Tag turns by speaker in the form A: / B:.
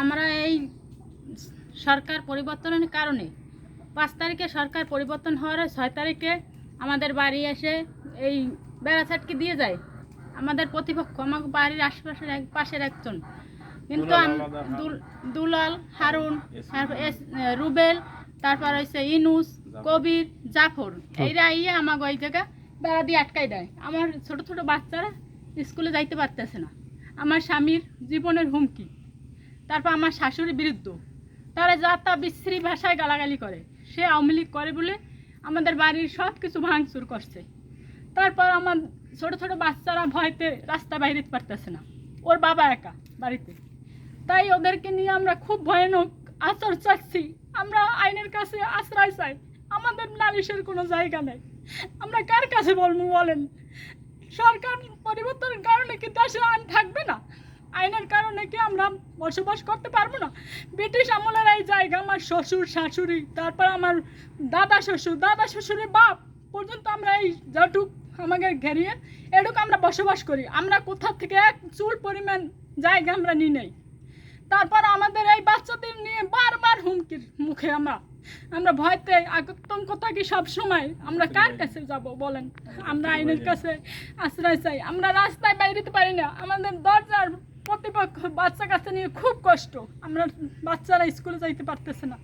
A: আমরা এই সরকার পরিবর্তনের কারণে পাঁচ তারিখে সরকার পরিবর্তন হওয়ার ছয় তারিখে আমাদের বাড়ি এসে এই বেড়া ছাটকে দিয়ে যায়। আমাদের প্রতিপক্ষ আমাকে বাড়ির আশেপাশের এক পাশের একজন। কিন্তু
B: দুলাল হারুন।
A: রুবেল তারপর হচ্ছে ইনুস কবির জাফর। এইরা ইয়ে আমাকে ওই জায়গা বেড়া দিয়ে আটকাই দেয়। আমার ছোট ছোট বাচ্চারা স্কুলে যাইতে পারতেছে না। আমার স্বামীর জীবনের হুমকি। তারপর আমার শাশুড়ির বিরুদ্ধ। তারা যা তা বিশ্রী ভাষায় গালাগালি করে, সে আওয়ামী লীগ করে বলে আমাদের বাড়ির সব কিছু ভাঙচুর করছে। তারপর আমার ছোট ছোট বাচ্চারা ভয়তে রাস্তা বাইরে পারতেছে না। ওর বাবা একা বাড়িতে। তাই ওদেরকে নিয়ে আমরা খুব ভয়ানক আচর চাচ্ছি। আমরা আইনের কাছে আশ্রয় চাই। আমাদের নালিশের কোনো জায়গা নেই। আমরা কার কাছে বলব বলেন? সরকার পরিবর্তনের কারণে কি দেশে আইন থাকবে না? আইনের কারণে কি আমরা বসবাস করতে পারব না। ব্রিটিশ আমলের এই জায়গা আমার শ্বশুর, শাশুড়ি, তারপর আমার দাদা শ্বশুর, দাদা শ্বশুরের বাপ পর্যন্ত আমরা এই যটুক আমাকে ঘেরিয়ে, এটুকু আমরা বসবাস করি। আমরা কোথা থেকে এক চুল পরিমাণ জায়গা আমরা নিই নেই। তারপর আমাদের এই বাচ্চাদের নিয়ে বারবার হুমকির মুখে আমরা আমরা ভয়তে আতঙ্ক থাকি সব সময় আমরা কার কাছে যাব বলেন? আমরা আইনের কাছে আশ্রয় চাই। আমরা রাস্তায় বাইরেতে পারি না। আমাদের দরজার প্রতিপক্ষ বাচ্চা কাচ্চা নিয়ে খুব কষ্ট। আমরা বাচ্চারা স্কুলে যাইতে পারতেছে না।